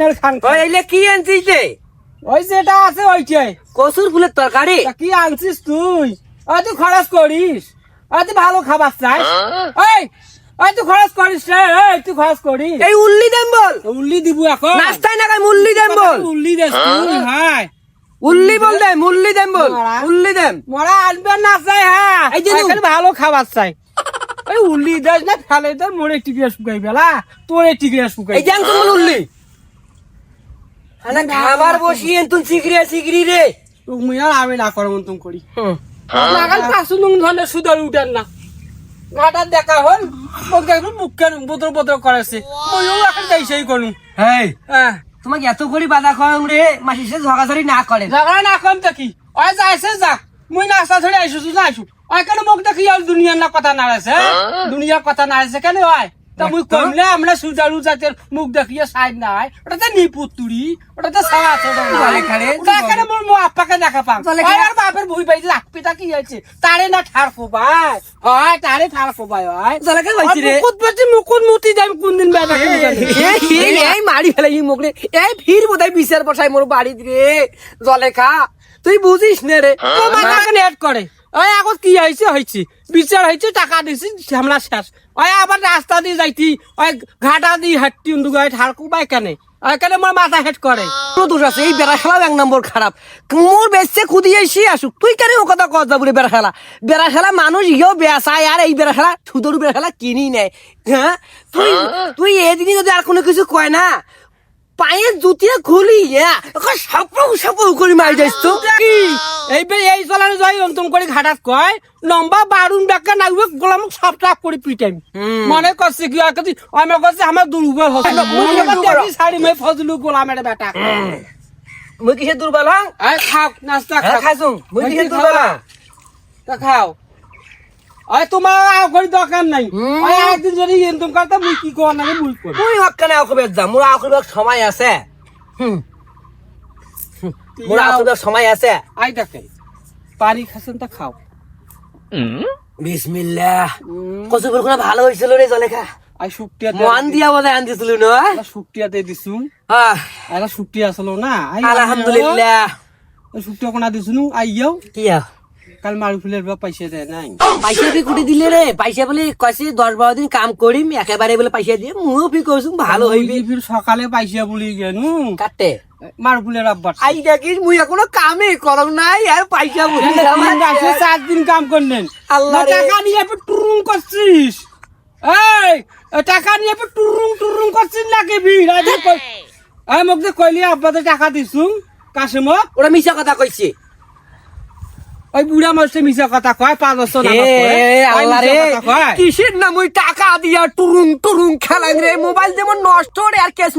অন্যের খান ওই এলে কি আনছিস রে? ওই যেটা আছে ওইটাই। কসুর ফুলের তরকারি? তা কি আনছিস তুই? ওই তুই খরচ করিস। ওই তুই ভালো খাবার চাই ওই ওই তুই খরচ করিস রে এই তুই খরচ করিস। এই উল্লি দেম বল। উল্লি দিব এখন। নাস্তায় না খাই উল্লি দেম বল। উল্লি দেস তুই ভাই। উল্লি বল দে উল্লি দেম বল। মারা। উল্লি দেম মরা আনবে না চাই হ্যাঁ। এই যে। ভালো খাবার চাই। ওই উল্লি দেস না ফেলে তোর মোড়ে টিকিয়ে শুকাই বেলা তোরে টিকিয়ে শুকাই এই জান উল্লি। খাবার বসিয়ে তুই সিগরি সিগরি রে। তুমি আর আমি না করব তুমি করি। লাগাল পাঁচশো নুন ধরনের সুদর উঠেন না। ঘাটার দেখা হল মুখ কেন বদর বদর করেছে। ময়ও এখন যাই সেই করুন হেই হ্যাঁ। তোমাকে এত করে বাধা কম রে মাসি সে ঝগাঝড়ি না করে ঝগড়া না কম দেখি ওই যাইছে যাক মুই নাস্তা ধরে আইসু না আইসু। ওই কেন মোক দেখি দুনিয়ার না কথা নাড়াছে দুনিয়ার কথা নাড়াছে কেন হয় তা মুই কমলে আমরা সুজারু জাতের মুখ দেখিয়ে সাইড নাই। ওটাতে নিপুতুরি ওটাতে সারা ছোট জলে খালে কেন মোর মো আপাকে দেখা পাম আর বাপের ভুই পাইছে লাখপিটা কি হয়েছে? তারে না ঠার ফোবাই হয় তারে ঠার ফোবাই হয়। জলে খালে হয়েছে রে। মুকুট মুকুট মুতি যাই কোন দিন বেটা এই, মারি ফেলে এই মুখ রে। এই ফির বোধহয় বিচার বসাই মোর বাড়ি রে। জলে খা। তুই বুঝিস নে রে। তোমার টাকা নেট করে। ওই আগত কি হয়েছে হয়েছে বিচার হয়েছে টাকা দিছি ঝামলা শেষ। ওই আবার রাস্তা দিয়ে যাইতি ওই ঘাটা দিয়ে হাঁটতি উন্দুগাই ঠার কুবাই কেনে ওই কেন মোর মাথা হেট করে কোনো দোষ আছে এই বেড়া খেলাও এক নম্বর খারাপ মোর বেচছে খুদি এসে আসুক তুই কেন ও কথা কথা বলে বেড়া খেলা বেড়া খেলা মানুষ ইয়েও বেসায় আর এই বেড়া খেলা সুদর বেড়া খেলা কিনি নেয় হ্যাঁ তুই তুই এদিনই যদি আর কোনো কিছু কয় না পায়ের জুতিয়া খুলি হ্যাঁ? সাপড় সাপড় করে মারি যাইছ তো। কি? এই বে এই চলানো যাই অন্তম করে ঘাটাত কয় লম্বা বারুন বেকা নাগবে গোলাম সব করে পিটাই। হুম। মনে করছে কি আর কিছু আমার দুর্বল হচ্ছে। মুই। শাড়ি মে ফজলু গোলামের বেটা। মুই কিসে দুর্বল হ্যাঁ খাও নাস্তা খাও। খাইছো। মুই কিসে দুর্বল হ্যাঁ? খাও। আয় তোমার আর করে দরকার নাই। একদিন যদি ইনকাম করতে মুই কি কর না মুই কর মুই হকানে আউকবে যাম মোর আউকবে সময় আছে। হুম। মোর আউকবে সময় আছে। আই দেখে পানি খাসেন তা খাও। বিসমিল্লাহ। কচু ফুলগুলো ভালো হয়েছিল রে জলেখা। আই শুকটিয়া মন দিয়া বোধহয় আনতেছিল ন? শুকটিয়াতে দিছু। আসলো আলহামদুলিল্লাহ। কোনা দিছু আর? কাল মারু ফুলের বা পয়সা দেয় নাই। পয়সা ফি কুটি দিলে রে? পয়সা বলে কয়েছে দশ বারো দিন কাম করিম একেবারে বলে পয়সা দিয়ে। মুও ফি করছু ভালো হইবে ফির সকালে পয়সা বলি গেনু কাটে। মারু ফুলের আব্বার আই দেখিস মুই এখনও কামে করং নাই আর পয়সা বলি। চার দিন কাম করলেন আল্লাহ টাকা নিয়ে এবার টুরুং করছিস এই টাকা নিয়ে এবার টুরুং টুরুং করছিস নাকি ভিড় মোক যে কইলি আব্বাতে টাকা দিছু কাশিমক ওরা মিশা কথা কইছে। ওই বুড়া মানুষটা মিশা কথা কয় পাঁচ বছর। কিসের নাম ওই টাকা দিয়া টুরুং টুরুং খেলাই রে? মোবাইল যেমন নষ্ট রে আর কেস